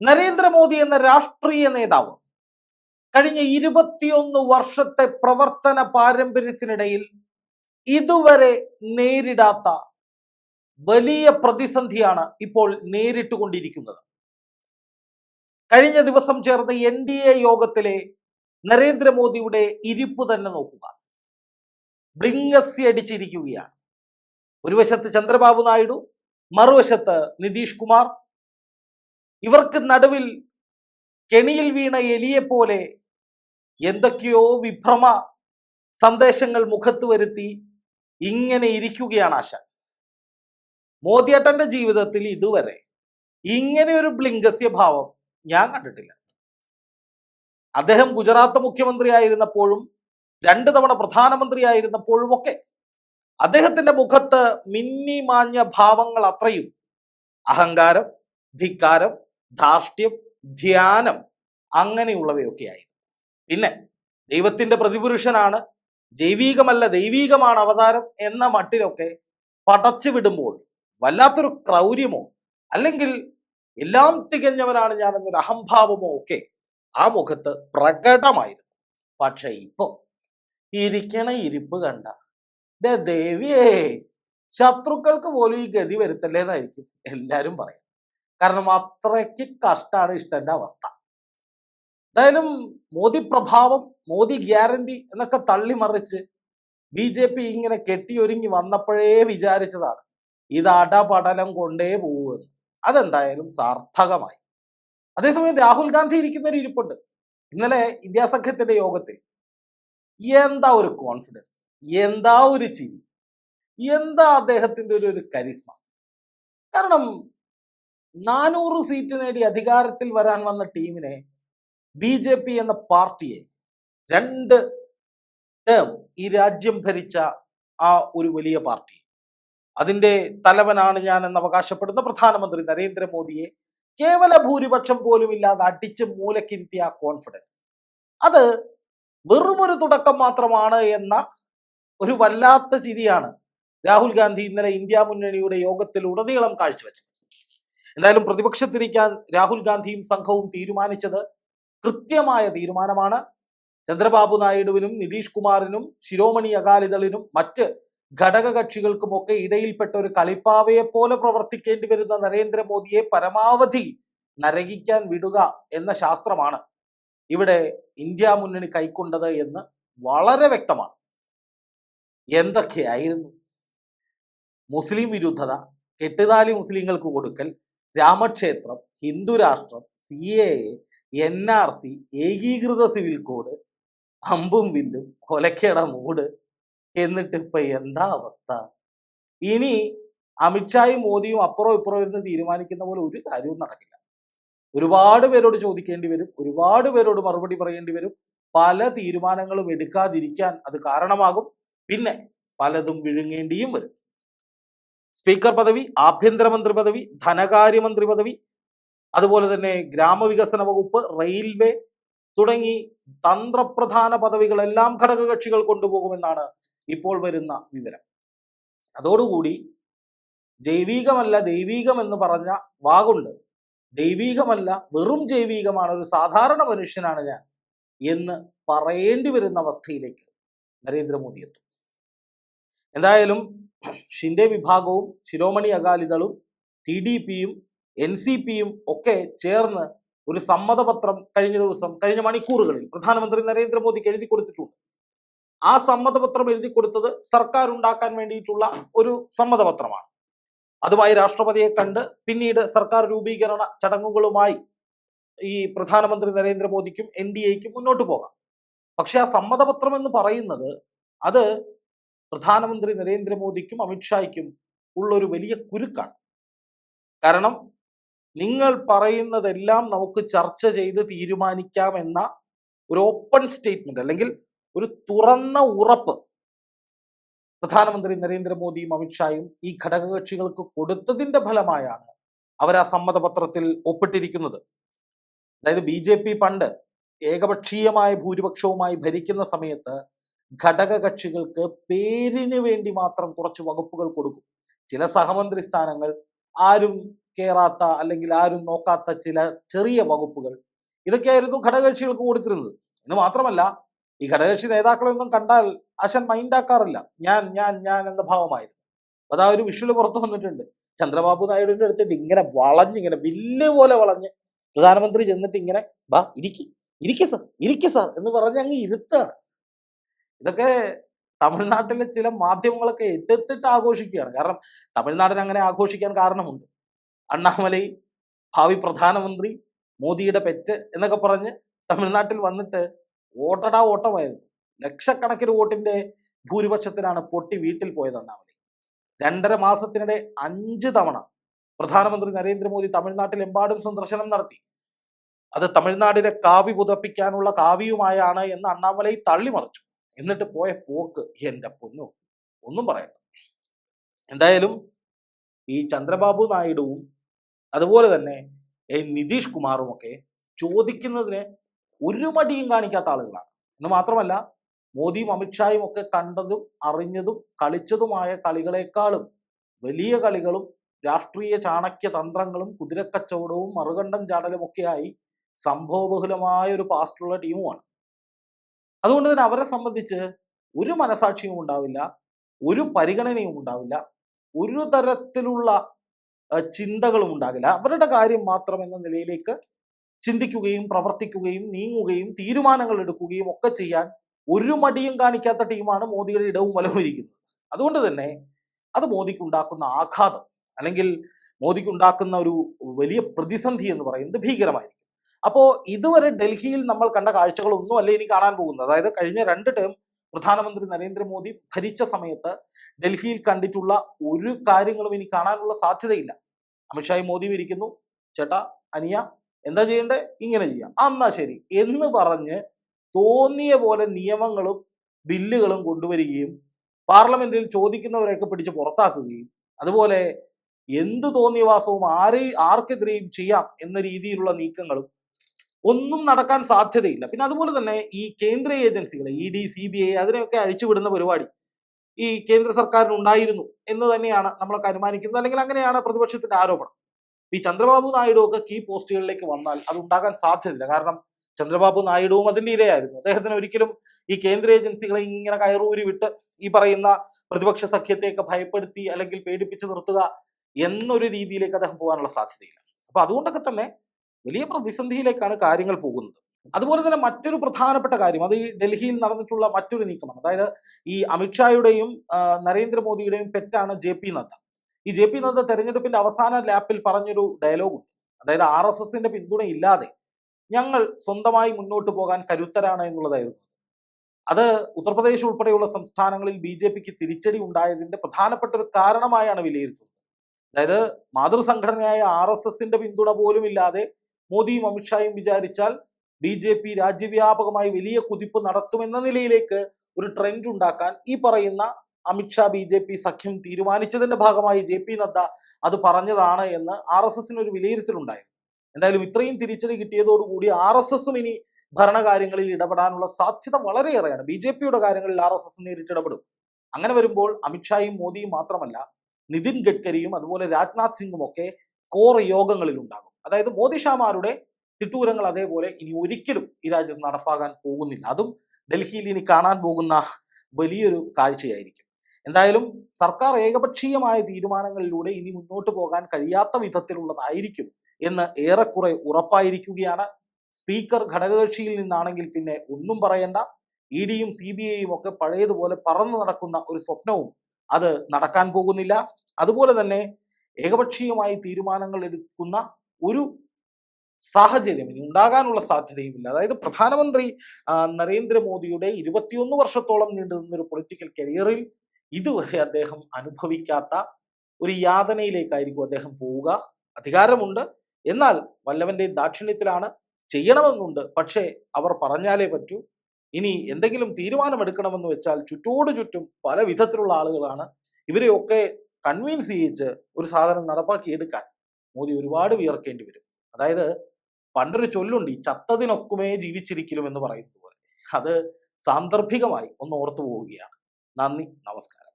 നരേന്ദ്രമോദി എന്ന രാഷ്ട്രീയ നേതാവ് കഴിഞ്ഞ ഇരുപത്തിയൊന്ന് വർഷത്തെ പ്രവർത്തന പാരമ്പര്യത്തിനിടയിൽ ഇതുവരെ നേരിടാത്ത വലിയ പ്രതിസന്ധിയാണ് ഇപ്പോൾ നേരിട്ടുകൊണ്ടിരിക്കുന്നത്. കഴിഞ്ഞ ദിവസം ചേർന്ന എൻ ഡി എ യോഗത്തിലെ നരേന്ദ്രമോദിയുടെ ഇരിപ്പ് തന്നെ നോക്കുക. ബ്ലിങ്കസി അടിച്ചിരിക്കുകയാണ് ഒരു വശത്ത് ചന്ദ്രബാബു നായിഡു മറുവശത്ത് നിതീഷ് കുമാർ ഇവർക്ക് നടുവിൽ കെണിയിൽ വീണ എലിയെ പോലെ എന്തൊക്കെയോ വിഭ്രമ സന്ദേശങ്ങൾ മുഖത്ത് വരുത്തി ഇങ്ങനെ ഇരിക്കുകയാണ് ആശ. മോദിയേട്ടന്റെ ജീവിതത്തിൽ ഇതുവരെ ഇങ്ങനെ ഒരു ബ്ലിംഗസ്യ ഭാവം ഞാൻ കണ്ടിട്ടില്ല. അദ്ദേഹം ഗുജറാത്ത് മുഖ്യമന്ത്രി ആയിരുന്നപ്പോഴും രണ്ട് തവണ പ്രധാനമന്ത്രി ഒക്കെ അദ്ദേഹത്തിന്റെ മുഖത്ത് മിന്നി മാഞ്ഞ ഭാവങ്ങൾ അത്രയും. അഹങ്കാരം ധിക്കാരം ധാർഷ്ട്യം ധ്യാനം അങ്ങനെയുള്ളവയൊക്കെയായിരുന്നു പിന്നെ ദൈവത്തിന്റെ പ്രതിപുരുഷനാണ് ജൈവീകമല്ല ദൈവീകമാണ് അവതാരം എന്ന മട്ടിലൊക്കെ പടച്ചു വിടുമ്പോൾ വല്ലാത്തൊരു ക്രൗര്യമോ അല്ലെങ്കിൽ എല്ലാം തികഞ്ഞവനാണ് ഞാൻ എന്നൊരു അഹംഭാവമോ ഒക്കെ ആ മുഖത്ത് പ്രകടമായിരുന്നു. പക്ഷെ ഇപ്പോ ഇരിക്കണ ഇരിപ്പ് കണ്ട ദേവിയേ ശത്രുക്കൾക്ക് പോലും ഈ ഗതി വരുത്തല്ലേന്നായിരിക്കും എല്ലാരും പറയാം കാരണം അത്രയ്ക്ക് കഷ്ടമാണ് ഇഷ്ടന്റെ അവസ്ഥ. എന്തായാലും മോദി പ്രഭാവം മോദി ഗ്യാരണ്ടി എന്നൊക്കെ തള്ളിമറിച്ച് ബി ജെ പി ഇങ്ങനെ കെട്ടിയൊരുങ്ങി വന്നപ്പോഴേ വിചാരിച്ചതാണ് ഇത് അടപടലം കൊണ്ടേ പോവുമെന്ന്. അതെന്തായാലും സാർത്ഥകമായി. അതേസമയം രാഹുൽ ഗാന്ധി ഇരിക്കുന്ന ഒരു ഇരിപ്പുണ്ട്. ഇന്നലെ ഇന്ത്യ സഖ്യത്തിന്റെ യോഗത്തിൽ എന്താ ഒരു കോൺഫിഡൻസ് എന്താ ഒരു ചിരി? എന്താ അദ്ദേഹത്തിന്റെ ഒരു ഒരു കരിസ്മ കാരണം നാനൂറ് സീറ്റ് നേടി അധികാരത്തിൽ വരാൻ വന്ന ടീമിനെ ബി ജെ പി എന്ന പാർട്ടിയെ രണ്ട് ടേം ഈ രാജ്യം ഭരിച്ച ആ ഒരു വലിയ പാർട്ടി. അതിന്റെ തലവനാണ് ഞാൻ എന്ന് അവകാശപ്പെടുന്ന പ്രധാനമന്ത്രി നരേന്ദ്രമോദിയെ കേവല ഭൂരിപക്ഷം പോലും ഇല്ലാതെ അടിച്ച് മൂലക്കിരുത്തിയ ആ കോൺഫിഡൻസ്. അത് വെറുമൊരു തുടക്കം മാത്രമാണ് എന്ന ഒരു വല്ലാത്ത ചിരിയാണ് രാഹുൽ ഗാന്ധി ഇന്നലെ ഇന്ത്യ മുന്നണിയുടെ യോഗത്തിൽ ഉടനീളം കാഴ്ചവെച്ചത്. എന്തായാലും പ്രതിപക്ഷത്തിരിക്കാൻ രാഹുൽ ഗാന്ധിയും സംഘവും തീരുമാനിച്ചത് കൃത്യമായ തീരുമാനമാണ്. ചന്ദ്രബാബു നായിഡുവിനും നിതീഷ് കുമാറിനും ശിരോമണി അകാലിദളിനും മറ്റ് ഘടകകക്ഷികൾക്കുമൊക്കെ ഇടയിൽപ്പെട്ട ഒരു കളിപ്പാവയെ പോലെ പ്രവർത്തിക്കേണ്ടി വരുന്ന നരേന്ദ്രമോദിയെ പരമാവധി നരകിക്കാൻ വിടുക എന്ന ശാസ്ത്രമാണ് ഇവിടെ ഇന്ത്യ മുന്നണി കൈക്കൊണ്ടത് എന്ന് വളരെ വ്യക്തമാണ്. എന്തൊക്കെയായിരുന്നു? മുസ്ലിം വിരുദ്ധത കെട്ടുതാലി മുസ്ലിങ്ങൾക്ക് കൊടുക്കൽ രാമക്ഷേത്രം ഹിന്ദുരാഷ്ട്രം C A N R C ഏകീകൃത സിവിൽ കോഡ് അമ്പും വില്ലും കൊലക്കേട മൂട് എന്നിട്ട് ഇപ്പൊ എന്താ അവസ്ഥ? ഇനി അമിത്ഷായും മോദിയും അപ്പുറം ഇപ്പുറം ഇരുന്ന് തീരുമാനിക്കുന്ന പോലെ ഒരു കാര്യവും നടക്കില്ല. ഒരുപാട് പേരോട് ചോദിക്കേണ്ടി വരും ഒരുപാട് പേരോട് മറുപടി പറയേണ്ടി വരും. പല തീരുമാനങ്ങളും എടുക്കാതിരിക്കാൻ അത് കാരണമാകും. പിന്നെ പലതും വിഴുങ്ങേണ്ടിയും വരും. സ്പീക്കർ പദവി ആഭ്യന്തരമന്ത്രി പദവി ധനകാര്യമന്ത്രി പദവി അതുപോലെ തന്നെ ഗ്രാമവികസന വകുപ്പ് റെയിൽവേ തുടങ്ങി തന്ത്രപ്രധാന പദവികളെല്ലാം ഘടകകക്ഷികൾ കൊണ്ടുപോകുമെന്നാണ് ഇപ്പോൾ വരുന്ന വിവരം. അതോടുകൂടി ജൈവികമല്ല ദൈവീകം എന്ന് പറഞ്ഞ വാഗുണ്ട്. ദൈവീകമല്ല വെറും ജൈവികമാണ് ഒരു സാധാരണ മനുഷ്യനാണ് ഞാൻ എന്ന് പറയേണ്ടി വരുന്ന അവസ്ഥയിലേക്ക് നരേന്ദ്രമോദി എത്തും. എന്തായാലും ഷിൻഡെ വിഭാഗവും ശിരോമണി അകാലിദളും ടി ഡി പിയും എൻ സി പിയും ഒക്കെ ചേർന്ന് ഒരു സമ്മതപത്രം കഴിഞ്ഞ ദിവസം കഴിഞ്ഞ മണിക്കൂറുകളിൽ പ്രധാനമന്ത്രി നരേന്ദ്രമോദിക്ക് എഴുതി കൊടുത്തിട്ടുണ്ട്. ആ സമ്മതപത്രം എഴുതി കൊടുത്തത് സർക്കാർ ഉണ്ടാക്കാൻ വേണ്ടിയിട്ടുള്ള ഒരു സമ്മതപത്രമാണ്. അതുമായി രാഷ്ട്രപതിയെ കണ്ട് പിന്നീട് സർക്കാർ രൂപീകരണ ചടങ്ങുകളുമായി ഈ പ്രധാനമന്ത്രി നരേന്ദ്രമോദിക്കും എൻ ഡി എക്കും മുന്നോട്ട് പോകാം. പക്ഷെ ആ സമ്മതപത്രം എന്ന് പറയുന്നത് അത് പ്രധാനമന്ത്രി നരേന്ദ്രമോദിക്കും അമിത്ഷായ്ക്കും ഉള്ള ഒരു വലിയ കുരുക്കാണ്. കാരണം നിങ്ങൾ പറയുന്നതെല്ലാം നമുക്ക് ചർച്ച ചെയ്ത് തീരുമാനിക്കാം എന്ന ഒരു ഓപ്പൺ സ്റ്റേറ്റ്മെന്റ് അല്ലെങ്കിൽ ഒരു തുറന്ന ഉറപ്പ് പ്രധാനമന്ത്രി നരേന്ദ്രമോദിയും അമിത്ഷായും ഈ ഘടകകക്ഷികൾക്ക് കൊടുത്തതിന്റെ ഫലമായാണ് അവർ ആ സമ്മതപത്രത്തിൽ ഒപ്പിട്ടിരിക്കുന്നത്. അതായത് ബി പണ്ട് ഏകപക്ഷീയമായ ഭൂരിപക്ഷവുമായി ഭരിക്കുന്ന സമയത്ത് ഘടകകക്ഷികൾക്ക് പേരിന് വേണ്ടി മാത്രം കുറച്ച് വകുപ്പുകൾ കൊടുക്കും. ചില സഹമന്ത്രി സ്ഥാനങ്ങൾ ആരും കേറാത്ത അല്ലെങ്കിൽ ആരും നോക്കാത്ത ചില ചെറിയ വകുപ്പുകൾ. ഇതൊക്കെയായിരുന്നു ഘടകകക്ഷികൾക്ക് കൊടുത്തിരുന്നത്. എന്ന് മാത്രമല്ല ഈ ഘടകകക്ഷി നേതാക്കളൊന്നും കണ്ടാൽ അശൻ മൈൻഡാക്കാറില്ല ഞാൻ ഞാൻ ഞാൻ എന്ന ഭാവമായിരുന്നു. അതാ ഒരു വിഷുവിൽ പുറത്തു വന്നിട്ടുണ്ട്. ചന്ദ്രബാബു നായിഡുവിന്റെ അടുത്തിട്ട് ഇങ്ങനെ വളഞ്ഞ് ഇങ്ങനെ വില്ല് പോലെ വളഞ്ഞ് പ്രധാനമന്ത്രി ചെന്നിട്ട് ഇങ്ങനെ ബാ ഇരിക്കി. ഇരിക്കി സാർ. ഇരിക്കി സാർ. എന്ന് പറഞ്ഞ് അങ്ങ് ഇരുത്താണ്. ഇതൊക്കെ തമിഴ്നാട്ടിലെ ചില മാധ്യമങ്ങളൊക്കെ എടുത്തിട്ട് ആഘോഷിക്കുകയാണ്. കാരണം തമിഴ്നാടിനെ അങ്ങനെ ആഘോഷിക്കാൻ കാരണമുണ്ട്. അണ്ണാമലൈ ഭാവി പ്രധാനമന്ത്രി മോദിയുടെ പെറ്റ് എന്നൊക്കെ പറഞ്ഞ് തമിഴ്നാട്ടിൽ വന്നിട്ട് വോട്ടടാ ഓട്ടമായിരുന്നു ലക്ഷക്കണക്കിന് വോട്ടിന്റെ ഭൂരിപക്ഷത്തിനാണ് പൊട്ടി വീട്ടിൽ പോയത് അണ്ണാമലൈ. രണ്ടര മാസത്തിനിടെ അഞ്ച് തവണ പ്രധാനമന്ത്രി നരേന്ദ്രമോദി തമിഴ്നാട്ടിലെമ്പാടും സന്ദർശനം നടത്തി. അത് തമിഴ്നാടിനെ കാവി പുതപ്പിക്കാനുള്ള കാവിയുമായാണ് എന്ന് അണ്ണാമലൈ തള്ളിമറിച്ചു. എന്നിട്ട് പോയ പോക്ക് എന്റെ പൊന്നു. ഒന്നും പറയണ്ട. എന്തായാലും ഈ ചന്ദ്രബാബു നായിഡുവും അതുപോലെ തന്നെ നിതീഷ് കുമാറും ഒക്കെ ചോദിക്കുന്നതിന് ഒരു മടിയും കാണിക്കാത്ത ആളുകളാണ്. എന്ന് മാത്രമല്ല മോദിയും അമിത്ഷായും ഒക്കെ കണ്ടതും അറിഞ്ഞതും കളിച്ചതുമായ കളികളെക്കാളും വലിയ കളികളും രാഷ്ട്രീയ ചാണക്യ തന്ത്രങ്ങളും കുതിരക്കച്ചവടവും മറുകണ്ഠം ചാടലും ഒക്കെയായി സംഭവബഹുലമായ ഒരു പാസ്റ്റുള്ള ടീമുമാണ്. അതുകൊണ്ട് തന്നെ അവരെ സംബന്ധിച്ച് ഒരു മനസാക്ഷിയും ഉണ്ടാവില്ല ഒരു പരിഗണനയും ഉണ്ടാവില്ല ഒരു തരത്തിലുള്ള ചിന്തകളും ഉണ്ടാകില്ല. അവരുടെ കാര്യം മാത്രം എന്ന നിലയിലേക്ക് ചിന്തിക്കുകയും പ്രവർത്തിക്കുകയും നീങ്ങുകയും തീരുമാനങ്ങൾ എടുക്കുകയും ഒക്കെ ചെയ്യാൻ ഒരു മടിയും കാണിക്കാത്ത ടീമാണ് മോദിയുടെ ഇടവും വലവും അതുകൊണ്ട് തന്നെ അത് മോദിക്ക് ഉണ്ടാക്കുന്ന ആഘാതം അല്ലെങ്കിൽ മോദിക്ക് ഉണ്ടാക്കുന്ന ഒരു വലിയ പ്രതിസന്ധി എന്ന് പറയുന്നത് ഭീകരമായിരിക്കും. അപ്പോ ഇതുവരെ ഡൽഹിയിൽ നമ്മൾ കണ്ട കാഴ്ചകളൊന്നും അല്ല ഇനി കാണാൻ പോകുന്നത്. അതായത് കഴിഞ്ഞ രണ്ട് ടേം പ്രധാനമന്ത്രി നരേന്ദ്രമോദി ഭരിച്ച സമയത്ത് ഡൽഹിയിൽ കണ്ടിട്ടുള്ള ഒരു കാര്യങ്ങളും ഇനി കാണാനുള്ള സാധ്യതയില്ല. അമിത്ഷായും മോദിയും ഇരിക്കുന്നു. ചേട്ടാ അനിയ എന്താ ചെയ്യണ്ടേ? ഇങ്ങനെ ചെയ്യാം. എന്നാ ശരി. എന്ന് പറഞ്ഞ് തോന്നിയ പോലെ നിയമങ്ങളും ബില്ലുകളും കൊണ്ടുവരികയും പാർലമെന്റിൽ ചോദിക്കുന്നവരെയൊക്കെ പിടിച്ച് പുറത്താക്കുകയും അതുപോലെ എന്ത് തോന്നിയവാസവും ആരെ ആർക്കെതിരെയും ചെയ്യാം എന്ന രീതിയിലുള്ള നീക്കങ്ങളും ഒന്നും നടക്കാൻ സാധ്യതയില്ല. പിന്നെ അതുപോലെ തന്നെ ഈ കേന്ദ്ര ഏജൻസികളെ E D C B I അതിനെയൊക്കെ അഴിച്ചുവിടുന്ന പരിപാടി ഈ കേന്ദ്ര സർക്കാരിന് ഉണ്ടായിരുന്നു എന്ന് തന്നെയാണ് നമ്മളൊക്കെ അനുമാനിക്കുന്നത്. അല്ലെങ്കിൽ അങ്ങനെയാണ് പ്രതിപക്ഷത്തിന്റെ ആരോപണം. ഈ ചന്ദ്രബാബു നായിഡു ഒക്കെ കീ പോസ്റ്റുകളിലേക്ക് വന്നാൽ അത് ഉണ്ടാകാൻ സാധ്യതയില്ല. കാരണം ചന്ദ്രബാബു നായിഡുവും അതിന്റെ ഇരയായിരുന്നു. അദ്ദേഹത്തിന് ഒരിക്കലും ഈ കേന്ദ്ര ഏജൻസികളെ ഇങ്ങനെ കയറൂരി വിട്ട് ഈ പറയുന്ന പ്രതിപക്ഷ സഖ്യത്തെയൊക്കെ ഭയപ്പെടുത്തി അല്ലെങ്കിൽ പേടിപ്പിച്ച് നിർത്തുക എന്നൊരു രീതിയിലേക്ക് അദ്ദേഹം പോകാനുള്ള സാധ്യതയില്ല. അപ്പൊ അതുകൊണ്ടൊക്കെ തന്നെ വലിയ പ്രതിസന്ധിയിലേക്കാണ് കാര്യങ്ങൾ പോകുന്നത്. അതുപോലെ തന്നെ മറ്റൊരു പ്രധാനപ്പെട്ട കാര്യം അത് ഈ ഡൽഹിയിൽ നടന്നിട്ടുള്ള മറ്റൊരു നീക്കമാണ്. അതായത് ഈ അമിത്ഷായുടെയും നരേന്ദ്രമോദിയുടെയും പെറ്റാണ് ജെ പി നദ്ദ. ഈ ജെ പി നദ്ദ തെരഞ്ഞെടുപ്പിന്റെ അവസാന ലാപ്പിൽ പറഞ്ഞൊരു ഡയലോഗ് ഉണ്ട് അതായത് ആർ എസ് എസിന്റെ പിന്തുണയില്ലാതെ ഞങ്ങൾ സ്വന്തമായി മുന്നോട്ട് പോകാൻ കരുത്തരാണ് എന്നുള്ളതായിരുന്നു. അത് ഉത്തർപ്രദേശ് ഉൾപ്പെടെയുള്ള സംസ്ഥാനങ്ങളിൽ ബി ജെ പിക്ക് തിരിച്ചടി ഉണ്ടായതിന്റെ പ്രധാനപ്പെട്ട ഒരു കാരണമായാണ് വിലയിരുത്തുന്നത്. അതായത് മാതൃസംഘടനയായ ആർ എസ് എസിന്റെ പിന്തുണ പോലും ഇല്ലാതെ മോദിയും അമിത്ഷായും വിചാരിച്ചാൽ ബി ജെ പി രാജ്യവ്യാപകമായി വലിയ കുതിപ്പ് നടത്തുമെന്ന നിലയിലേക്ക് ഒരു ട്രെൻഡ് ഉണ്ടാക്കാൻ ഈ പറയുന്ന അമിത്ഷാ ബി ജെ പി സഖ്യം തീരുമാനിച്ചതിന്റെ ഭാഗമായി ജെ പി നദ്ദ അത് പറഞ്ഞതാണ് എന്ന് ആർ എസ് എസിന് ഒരു വിലയിരുത്തലുണ്ടായിരുന്നു എന്തായാലും ഇത്രയും തിരിച്ചടി കിട്ടിയതോടുകൂടി ആർ എസ് എസും ഇനി ഭരണകാര്യങ്ങളിൽ ഇടപെടാനുള്ള സാധ്യത വളരെയേറെയാണ്. ബി ജെ പിയുടെ കാര്യങ്ങളിൽ ആർ എസ് എസ് നേരിട്ട് ഇടപെടും. അങ്ങനെ വരുമ്പോൾ അമിത്ഷായും മോദിയും മാത്രമല്ല നിതിൻ ഗഡ്കരിയും അതുപോലെ രാജ്നാഥ് സിംഗും ഒക്കെ കോർ യോഗങ്ങളിൽ ഉണ്ടാകും അതായത് മോദിഷാമാരുടെ തിട്ടൂരങ്ങൾ അതേപോലെ ഇനി ഒരിക്കലും ഈ രാജ്യത്ത് നടപ്പാകാൻ പോകുന്നില്ല. അതും ഡൽഹിയിൽ ഇനി കാണാൻ പോകുന്ന വലിയൊരു കാഴ്ചയായിരിക്കും. എന്തായാലും സർക്കാർ ഏകപക്ഷീയമായ തീരുമാനങ്ങളിലൂടെ ഇനി മുന്നോട്ട് പോകാൻ കഴിയാത്ത വിധത്തിലുള്ളതായിരിക്കും എന്ന് ഏറെക്കുറെ ഉറപ്പായിരിക്കുകയാണ്. സ്പീക്കർ ഘടകകക്ഷിയിൽ നിന്നാണെങ്കിൽ പിന്നെ ഒന്നും പറയണ്ട. ഇ ഡിയും സി ബി ഐയും ഒക്കെ പഴയതുപോലെ പറന്നു നടക്കുന്ന ഒരു സ്വപ്നവും അത് നടക്കാൻ പോകുന്നില്ല. അതുപോലെ തന്നെ ഏകപക്ഷീയമായി തീരുമാനങ്ങൾ എടുക്കുന്ന ഒരു സാഹചര്യം ഇനി ഉണ്ടാകാനുള്ള സാധ്യതയുമില്ല. അതായത് പ്രധാനമന്ത്രി നരേന്ദ്രമോദിയുടെ ഇരുപത്തിയൊന്ന് വർഷത്തോളം നീണ്ടുനിന്ന ഒരു പൊളിറ്റിക്കൽ കരിയറിൽ ഇതുവരെ അദ്ദേഹം അനുഭവിക്കാത്ത ഒരു യാതനയിലേക്കായിരിക്കും അദ്ദേഹം പോവുക. അധികാരമുണ്ട്. എന്നാൽ വല്ലവന്റെ ദാക്ഷിണ്യത്തിലാണ് ചെയ്യണമെന്നുണ്ട്. പക്ഷേ അവർ പറഞ്ഞാലേ പറ്റൂ. ഇനി എന്തെങ്കിലും തീരുമാനമെടുക്കണമെന്ന് വെച്ചാൽ ചുറ്റോട് ചുറ്റും പല വിധത്തിലുള്ള ആളുകളാണ് ഇവരെയൊക്കെ കൺവിൻസ് ചെയ്യിച്ച് ഒരു സാധനം നടപ്പാക്കിയെടുക്കാൻ. മോദി ഒരുപാട് വിയർക്കേണ്ടി വരും. അതായത് പണ്ടൊരു ചൊല്ലുണ്ട് ഈ ചത്തതിനൊക്കുമേ ജീവിച്ചിരിക്കലും എന്ന് പറയുന്നത് പോലെ. അത് സാന്ദർഭികമായി ഒന്ന് ഓർത്തു പോവുകയാണ്. നന്ദി നമസ്കാരം.